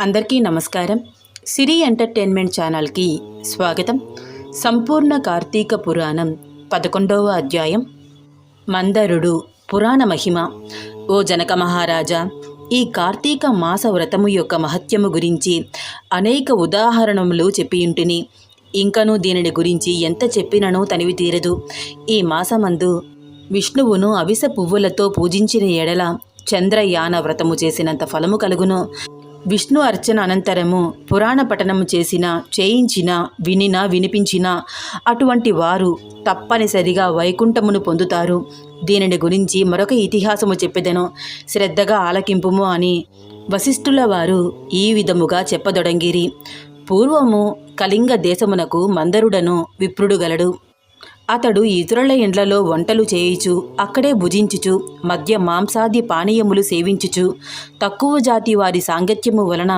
అందరికీ నమస్కారం. సిరి ఎంటర్టైన్మెంట్ ఛానల్కి స్వాగతం. సంపూర్ణ కార్తీక పురాణం పదకొండవ అధ్యాయం. మందరుడు పురాణ మహిమ. ఓ జనక మహారాజా ఈ కార్తీక మాస వ్రతము యొక్క మహత్యము గురించి అనేక ఉదాహరణములు చెప్పియుంటిని. ఇంకనూ దీనిని గురించి ఎంత చెప్పిననో తనివి తీరదు. ఈ మాసమందు విష్ణువును అవిస పువ్వులతో పూజించిన ఎడల చంద్రయాన వ్రతము చేసినంత ఫలము కలుగును. విష్ణు అర్చన అనంతరము పురాణ పఠనము చేసిన చేయించిన వినిన వినిపించిన అటువంటి వారు తప్పనిసరిగా వైకుంఠమును పొందుతారు. దీనిని గురించి మరొక ఇతిహాసము చెప్పెదను. శ్రద్ధగా ఆలకింపుము అని వశిష్ఠుల వారు ఈ విధముగా చెప్పదొడంగిరి. పూర్వము కళింగ దేశమునకు మందరుడను విప్రుడు గలడు. అతడు ఇతరుల ఇండ్లలో వంటలు చేయుచు అక్కడే భుజించుచు మద్య మాంసాది పానీయములు సేవించుచు తక్కువ జాతి వారి సాంగత్యము వలన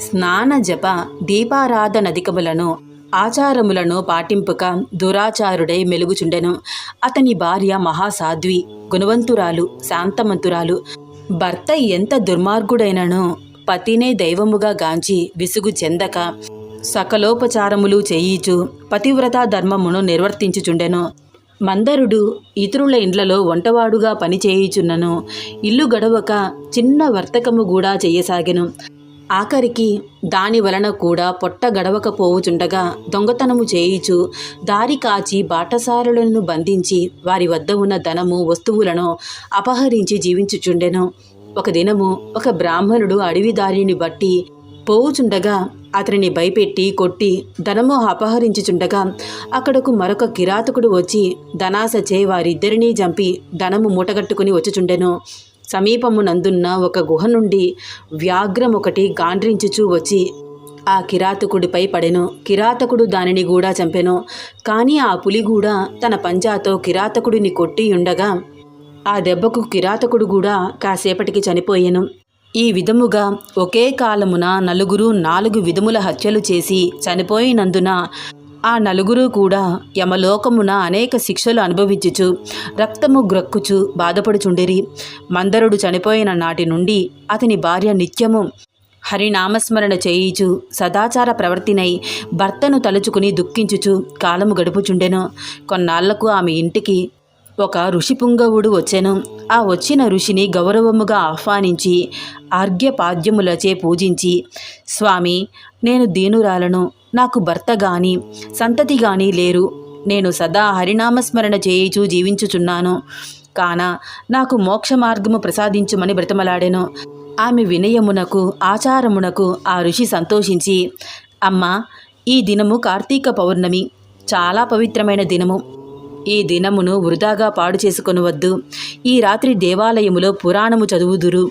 స్నాన జప దీపారాధనధికములను ఆచారములను పాటింపుక దురాచారుడై మెలుగుచుండెను. అతని భార్య మహాసాధ్వి గుణవంతురాలు శాంతమంతురాలు భర్త ఎంత దుర్మార్గుడైనను పతినే దైవముగా గాంచి విసుగు చెందక సకలోపచారములు చేయిచు పతివ్రతా ధర్మమును నిర్వర్తించుచుండెను. మందరుడు ఇతరుల ఇండ్లలో వంటవాడుగా పనిచేయుచున్నను. ఇల్లు గడవక చిన్న వర్తకము కూడా చేయసాగెను ఆఖరికి దాని వలన కూడా పొట్ట గడవకపోవుచుండగా దొంగతనము చేయిచు దారి కాచి బాటసారులను బంధించి వారి వద్ద ఉన్న ధనము వస్తువులను అపహరించి జీవించుచుండెను. ఒక దినము ఒక బ్రాహ్మణుడు అడవి దారిని బట్టి పోవుచుండగా అతనిని భయపెట్టి కొట్టి ధనము అపహరించుచుండగా అక్కడకు మరొక కిరాతకుడు వచ్చి ధనాసచే వారిద్దరినీ చంపి ధనము మూటగట్టుకుని వచ్చుచుండెను. సమీపమునందున్న ఒక గుహ నుండి వ్యాఘ్రం ఒకటి గాండ్రించుచూ వచ్చి ఆ కిరాతకుడిపై పడెను. కిరాతకుడు దానిని కూడా చంపెను. కానీ ఆ పులి కూడా తన పంజాతో కిరాతకుడిని కొట్టి ఉండగా ఆ దెబ్బకు కిరాతకుడు కూడా కాసేపటికి చనిపోయెను. ఈ విధముగా ఒకే కాలమున నలుగురు నాలుగు విధముల హత్యలు చేసి చనిపోయినందున ఆ నలుగురు కూడా యమలోకమున అనేక శిక్షలు అనుభవించుచు రక్తము గ్రక్కుచు బాధపడుచుండిరి. మందరుడు చనిపోయిన నాటి నుండి అతని భార్య నిత్యము హరినామస్మరణ చేయిచు సదాచార ప్రవర్తినై భర్తను తలుచుకుని దుఃఖించుచు కాలము గడుపుచుండెను. కొన్నాళ్ళకు ఆమె ఇంటికి ఒక ఋషి పుంగవుడు వచ్చెను. ఆ వచ్చిన ఋషిని గౌరవముగా ఆహ్వానించి ఆర్ఘ్యపాద్యములచే పూజించి స్వామి నేను దీనురాలను. నాకు భర్త గాని సంతతి గాని లేరు. నేను సదా హరినామస్మరణ చేయిచూ జీవించుచున్నాను. కాన నాకు మోక్ష మార్గము ప్రసాదించుమని బ్రతమలాడెను. ఆమె వినయమునకు ఆచారమునకు ఆ ఋషి సంతోషించి అమ్మ ఈ దినము కార్తీక పౌర్ణమి. చాలా పవిత్రమైన దినము. ఈ దినమును వృధాగా పాడు చేసుకొనవద్దు. ఈ రాత్రి దేవాలయములో పురాణము చదువుదురు.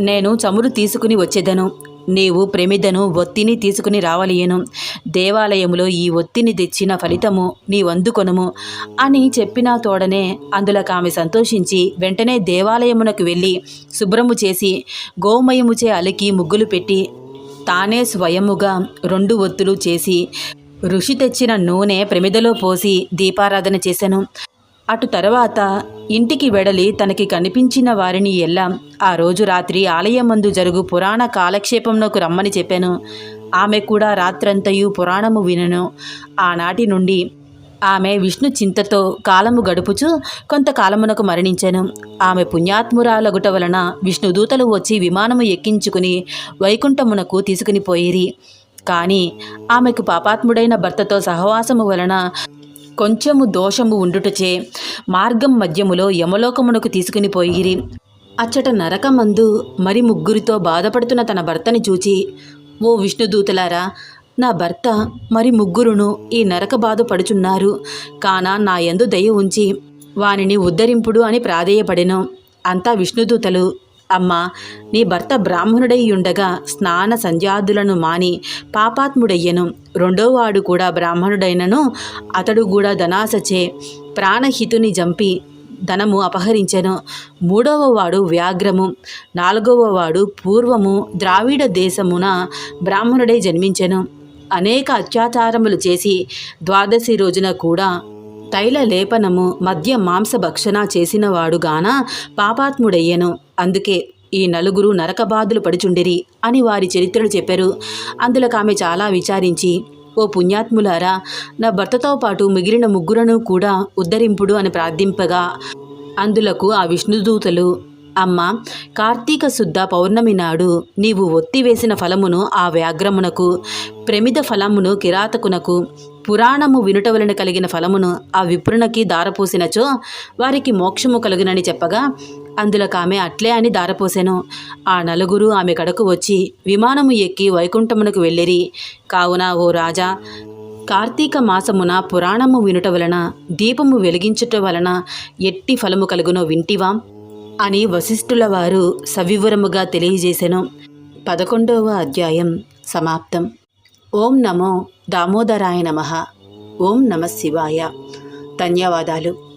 నేను చమురు తీసుకుని వచ్చేదను. నీవు ప్రమిదను ఒత్తిని తీసుకుని రావలియను. దేవాలయములో ఈ ఒత్తిని తెచ్చిన ఫలితము నీవందుకొనుము అని చెప్పిన తోడనే అందులోకి ఆమె సంతోషించి వెంటనే దేవాలయమునకు వెళ్ళి శుభ్రము చేసి గోమయముచే అలికి ముగ్గులు పెట్టి తానే స్వయముగా రెండు ఒత్తులు చేసి ఋషి తెచ్చిన నూనె ప్రమిదలో పోసి దీపారాధన చేశాను. అటు తర్వాత ఇంటికి వెడలి తనకి కనిపించిన వారిని ఎల్లా ఆ రోజు రాత్రి ఆలయం మందు జరుగు పురాణ కాలక్షేపంలోకి రమ్మని చెప్పాను. ఆమె కూడా రాత్రంతయు పురాణము వినను. ఆనాటి నుండి ఆమె విష్ణు చింతతో కాలము గడుపుచు కొంతకాలమునకు మరణించాను. ఆమె పుణ్యాత్మురాలగుట వలన విష్ణుదూతలు వచ్చి విమానము ఎక్కించుకుని వైకుంఠమునకు తీసుకుని పోయిరి. కానీ ఆమెకు పాపాత్ముడైన భర్తతో సహవాసము వలన కొంచెము దోషము ఉండుటచే మార్గం మధ్యములో యమలోకమునకు తీసుకుని పోయిరి. అచ్చట నరకమందు మరి ముగ్గురితో బాధపడుతున్న తన భర్తని చూచి ఓ విష్ణుదూతలారా నా భర్త మరి ముగ్గురును ఈ నరక బాధ పడుచున్నారు. కాన నా యందు దయ ఉంచి వానిని ఉద్ధరింపుడు అని ప్రాధేయపడెను అంతా విష్ణుదూతలు అమ్మా నీ భర్త బ్రాహ్మణుడై ఉండగా స్నాన సంధ్యాదులను మాని పాపాత్ముడయ్యను. రెండోవాడు కూడా బ్రాహ్మణుడైనను అతడు కూడా ధనాసచే ప్రాణహితుని జంపి ధనము అపహరించెను. మూడవ వాడు వ్యాఘ్రము నాలుగవ వాడు పూర్వము ద్రావిడ దేశమున బ్రాహ్మణుడై జన్మించెను. అనేక అత్యాచారములు చేసి ద్వాదశి రోజున కూడా తైల లేపనము మద్య మాంసభక్షణ చేసినవాడుగాన పాపాత్ముడయ్యను. అందుకే ఈ నలుగురు నరకబాధులు పడుచుండిరి అని వారి చరిత్రలు చెప్పారు. అందులోకి ఆమె చాలా విచారించి ఓ పుణ్యాత్ములారా నా భర్తతో పాటు మిగిలిన ముగ్గురును కూడా ఉద్ధరింపుడు అని ప్రార్థింపగా అందులకు ఆ విష్ణుదూతలు అమ్మ కార్తీక శుద్ధ పౌర్ణమి నాడు నీవు ఒత్తివేసిన ఫలమును ఆ వ్యాఘ్రమునకు ప్రమిద ఫలమును కిరాతకునకు పురాణము వినుట వలన కలిగిన ఫలమును ఆ విప్రునకి దారపోసినచో వారికి మోక్షము కలుగునని చెప్పగా అందులోకి ఆమె అట్లే అని దారపోసెను. ఆ నలుగురు ఆమె కడకు వచ్చి విమానము ఎక్కి వైకుంఠమునకు వెళ్ళిరి. కావున ఓ రాజా కార్తీక మాసమున పురాణము వినుట వలన దీపము వెలిగించుట వలన ఎట్టి ఫలము కలుగునో వింటివా? అని వశిష్ఠుల వారు సవివరముగా తెలియజేసెను. పదకొండవ అధ్యాయం సమాప్తం. ఓం నమో దామోదరాయ నమ. ఓం నమ శివాయ. ధన్యవాదాలు.